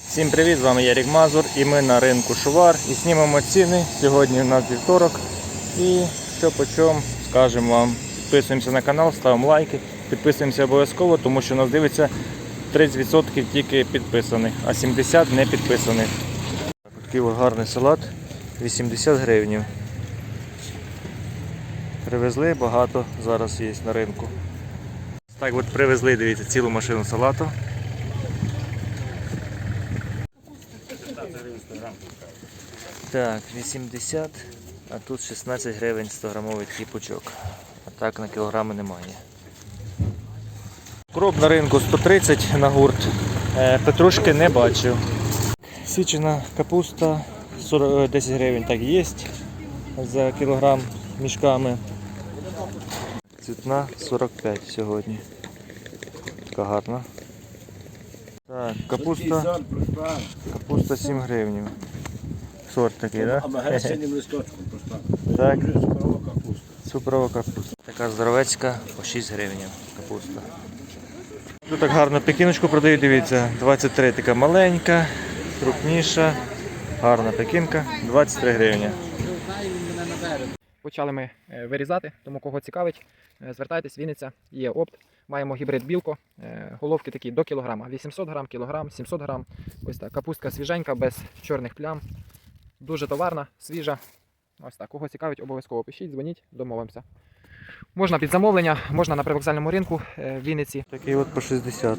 Всім привіт, з вами Ярік Мазур і ми на ринку Шувар і знімемо ціни. Сьогодні у нас вівторок. І що по чому скажемо вам. Підписуємося на канал, ставимо лайки, підписуємося обов'язково, тому що нас дивиться 30% тільки підписаних, а 70% не підписаних. Такий гарний салат 80 гривень. Привезли багато зараз є на ринку. Так от привезли, дивіться, цілу машину салату. Так, 80, а тут 16 гривень 100 грамовий такий пучок. А так на кілограми немає. Кроп на ринку 130 на гурт. Е, Петрушки не бачив. Січена капуста 40, е, 10 гривень так є за кілограм мішками. Цвітна 45 сьогодні. Така гарна. Так, капуста, капуста 7 гривень. Сорт такий, так? Листочком. Так. Капуста. Цукрова капуста. Така здоровецька по 6 гривень капуста. Тут так гарно пекіночку продають, дивіться, 23 така маленька, крупніша, гарна пекінка, 23 гривні. Почали ми е, вирізати, тому кого цікавить, е, звертайтесь, Вінниця, є опт. Маємо гібрид білко, е, головки такі до кілограма. 800 грам, кілограм, 700 грам. Ось так. Капустка свіженька, без чорних плям. Дуже товарна, свіжа. Ось так. Кого цікавить, обов'язково пишіть, дзвоніть, домовимося. Можна під замовлення, можна на привокзальному ринку е, в Вінниці. Такий от по 60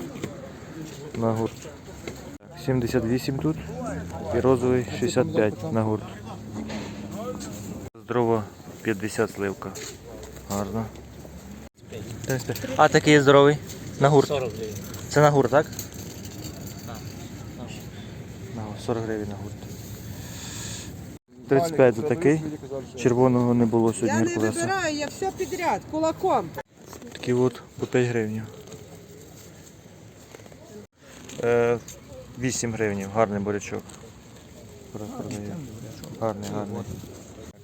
на гурт. 78 тут і розовий 65 на гурт. Здорово 50 сливка. Гарно. А такий є здоровий? На гурт. 40 гривень. Це на гурт, так? На гурт, 40 гривень на гурт. 35 за такий. Червоного не було Я сьогодні не Геркулеса. вибираю, я все підряд, кулаком. Такі от по 5 гривень. Е, 8 гривень, гарний бурячок. Гарний, гарний.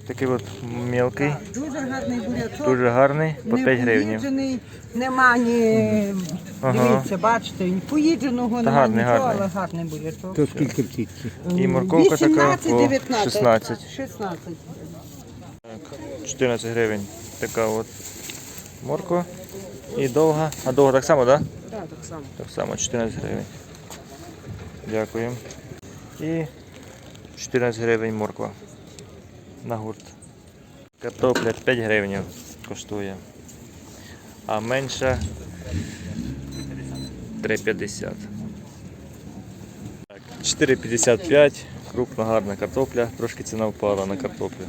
Такий от мелкий, Дуже гарний бурячок. дуже гарний, по 5 гривень. поїджений, нема ні. Ага. Дивіться, бачите, ні поїдженого нема гарний, нічого, гарний. але гарний бурячок. То скільки в тітці? І морковка така 18, по 19. 16. 16. 14 гривень. Така от морква. І довга. А довга так само, так? Да? Так, так само. Так само 14 гривень. Дякую. І 14 гривень морква на гурт. Картопля 5 гривень коштує. А менша 3,50. 4,55. Крупна гарна картопля. Трошки ціна впала на картоплю.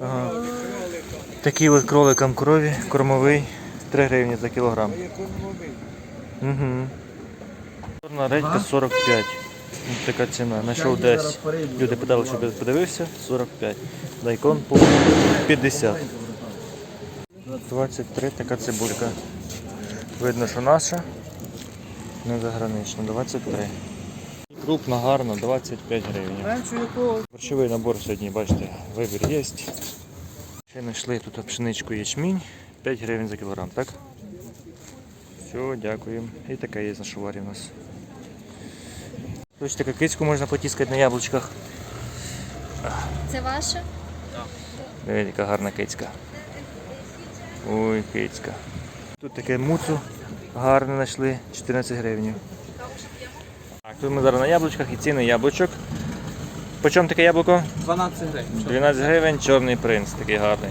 Ага. Такий от кроликам крові, кормовий, 3 гривні за кілограм. Угу. Чорна редька 45. Ось така ціна. Знайшов десь. Люди питали, щоб я подивився, 45. Дайкон по 50. 23 така цибулька. Видно, що наша. Не загранична. 23. Крупна, гарна, 25 гривень. Борщовий набор сьогодні, бачите, вибір є. Ще знайшли тут пшеничку ячмінь, 5 гривень за кілограм, так? Все, дякую. І така є на шуварі у нас. Ось таку кицьку можна потіскати на яблучках. Це ваше? Дивіться, яка гарна кицька. Ой, кицька. Тут таке муцу гарне знайшли, 14 гривень. Так, тут ми зараз на яблучках і ціни яблучок. По чому таке яблуко? 12 гривень. 12 гривень, чорний принц такий гарний.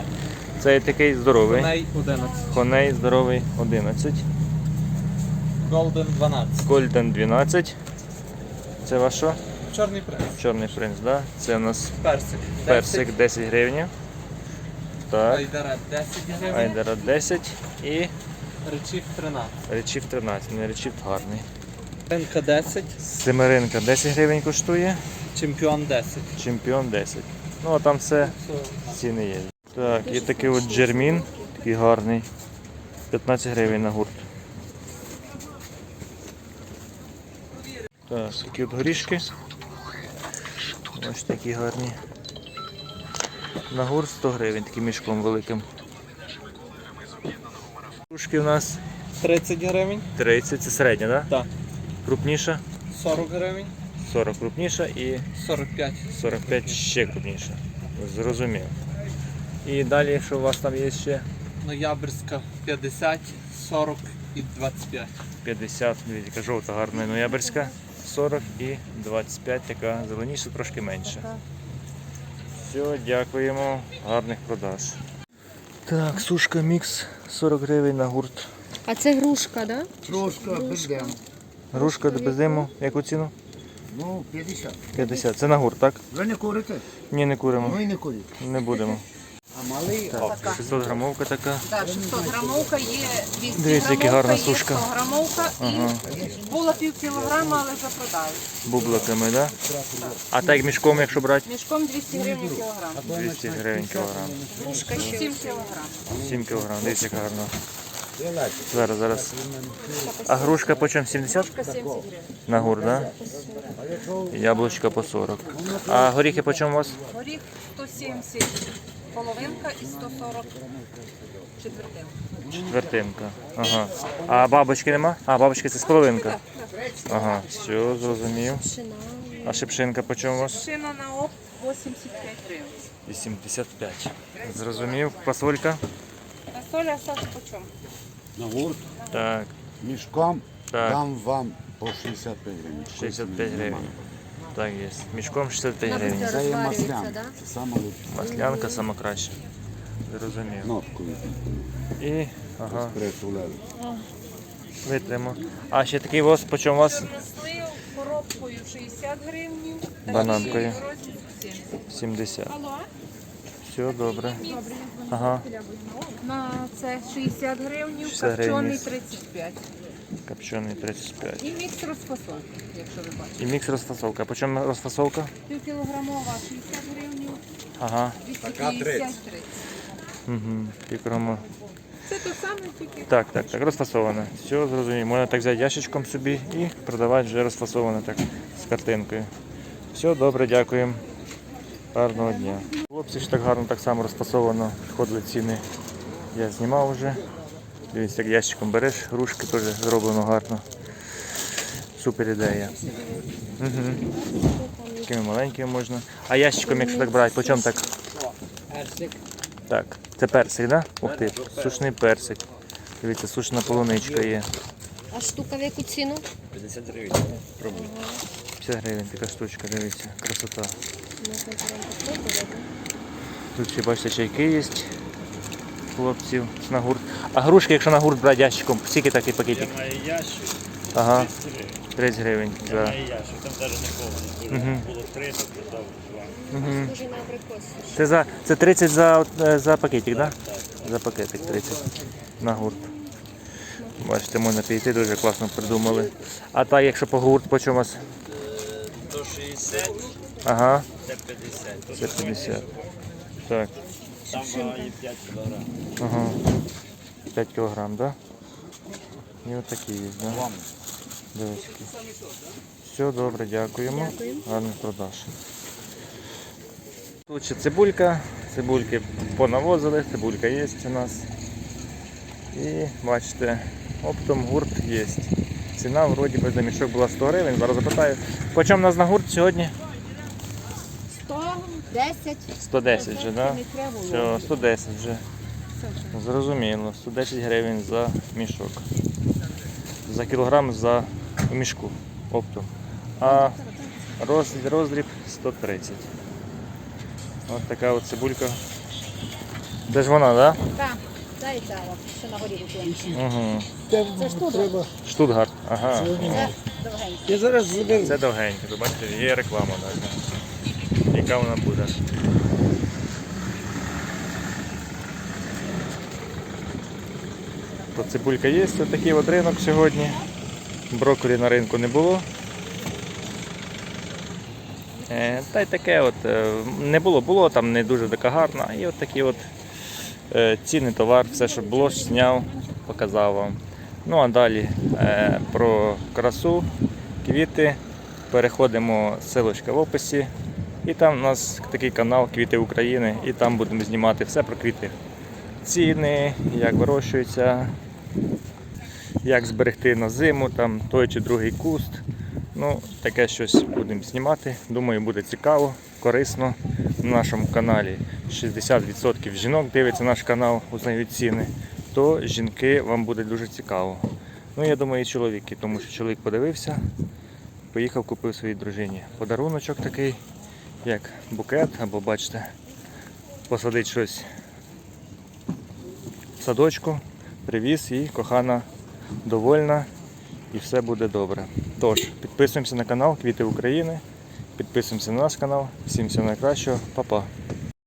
Цей такий здоровий. Коней 11. Коней здоровий 11. Голден 12. Гольден 12. Це ваш що? Чорний принц. Чорний принц, да? Це у нас Персик. персик 10 гривень. Так. Айдара 10 гривень. Айдера 10 і Речів 13. речів 13. Не речів гарний. Ринка 10. Семеринка 10 гривень коштує, Чемпіон 10. чемпіон 10. Ну а там все ціни є. Так, і такий от джермін, такий гарний. 15 гривень на гурт. Так, такі от горішки. Ось такі гарні. На гурт 100 гривень, таким мішком великим. Кружки у нас 30 гривень. 30, це середня, так? Так. Крупніша? 40 гривень, 40 крупніша і 45. 45 ще крупніша. Зрозумів. І далі, що у вас там є ще? Ноябрьська 50, 40 і 25. 50, дивіться, жовта гарна ноябрьська, 40 і 25, така зеленіша, трошки менше. Все, дякуємо, гарних продаж. Так, сушка мікс 40 гривень на гурт. А це грушка, да? Трошка підемо. Грушка без диму, яку ціну? Ну, 50. 50. Це на гурт, так? Ви не курите? Ні, не куримо. Ну і не куріть. Не будемо. А малий Так, 600 грамовка така. Так, 600 грамовка є 200 Дивіться, яка грамовка, гарна сушка. 100 грамовка Ага. і була пів кілограма, але вже продали. Бубликами, так? Да? А так мішком, якщо брати? Мішком 200 гривень кілограм. 200 гривень кілограм. Грушка 7 кілограм. 7 кілограм, дивіться, яка гарна. Зараз, зараз. А грушка по чому? 70? Грушка 70 гривень. На гурт, да? Яблучка по 40. А горіхи по чому у вас? Горіх 170 половинка і 140 четвертинка. Четвертинка. Ага. А бабочки нема? А, бабочки це з половинка. Ага, все, зрозумів. А шипшинка по чому у вас? Шина на оп 85 гривень. 85. Зрозумів. Пасолька? На соля сад по чому? на гурт Так, мішком так. дам вам по 65 гривень. 65 гривень. Так є. Мішком 65 гривень. Це є маслянка. да? Це саме лучше. Маслянка сама краща. Зрозумів. Кнопку І, ага, притуляли. витримо. А ще такий воз, по чому у вас? Чорнослив коробкою 60 гривень. Бананкою. 70. 70. Все добре. Ага, На це 60 гривень, 60 копчений 35. Копчений 35. І мікс розфасовки, якщо ви бачите. І мікс розфасовка. По чому розфасовка? Півкілограмова 60 гривень, Ага. 250 30. Угу. Це те саме, тільки Так, так, так, розфасоване. Все, зрозумів. Можна так взяти ящичком собі і продавати вже розфасоване так з картинкою. Все, добре, дякуємо. Гарного дня. Хлопці ж так гарно, так само розфасовано. Підходили ціни. Я знімав вже. Дивіться, як ящиком береш, грушки теж зроблено гарно. Супер ідея. Угу. Такими маленькими можна. А ящиком, якщо так брати, по чому так? Персик. Так, це персик, так? Да? Ух ти, сушний персик. Дивіться, сушена полуничка є. А штука в яку ціну? 50 гривень 50 гривень, така штучка, дивіться, красота. Тут ще бачите, чайки є хлопців на гурт. А грушки, якщо на гурт брати ящиком, скільки такий пакетик? Я маю ящик, Ага, 30 гривень. я За. маю ящик, там навіть не повний. Мгм. Було 30, продав. Угу. Це за це 30 за, е, за пакетик, так? Да? За пакетик 30 на гурт. Бачите, можна піти, дуже класно придумали. А так, якщо по гурт, по чому? у вас? До 60, Ага, це 50. це 50. Так. Там вагає 5 кг. Ага. 5 кілограм, да? І от такі є, да? Дивіться. Все добре, дякуємо. Гарних продаж. Тут ще цибулька. Цибульки понавозили, цибулька є у нас. І бачите, оптом гурт є. Ціна вроді би за мішок була 100 гривень. Зараз запитаю. По чому у нас на гурт сьогодні? 110. 110 вже, так? Все, 110 вже. Зрозуміло, 110 гривень за мішок. За кілограм за мішку оптом. А роз- роздріб 130. Ось така от цибулька. Де ж вона, так? Так. Ця, що на горі. Да? Угу. Це ж тут. Штутгарт. Ага. Це довгенько. Я зараз. Це довгенько, бачите, є реклама навіть. Яка вона буде. То цибулька є, ось такий от ринок сьогодні. Брокколі на ринку не було. Е, Та й таке от, е, не було, було там не дуже така гарна. І от такі от е, ціни, товар, все, що було, зняв, показав вам. Ну а далі про красу, квіти. Переходимо, ссылочка в описі. І там у нас такий канал Квіти України, і там будемо знімати все про квіти. Ціни, як вирощуються, як зберегти на зиму, там той чи другий куст. Ну, таке щось будемо знімати. Думаю, буде цікаво, корисно на нашому каналі. 60% жінок дивиться наш канал, узнають ціни. То жінки вам буде дуже цікаво. Ну, я думаю, і чоловіки, тому що чоловік подивився, поїхав, купив своїй дружині. Подаруночок такий, як букет, або бачите, посадить щось в садочку, привіз і кохана довольна і все буде добре. Тож, підписуємося на канал Квіти України, підписуємося на наш канал. Всім всього найкращого, Па-па.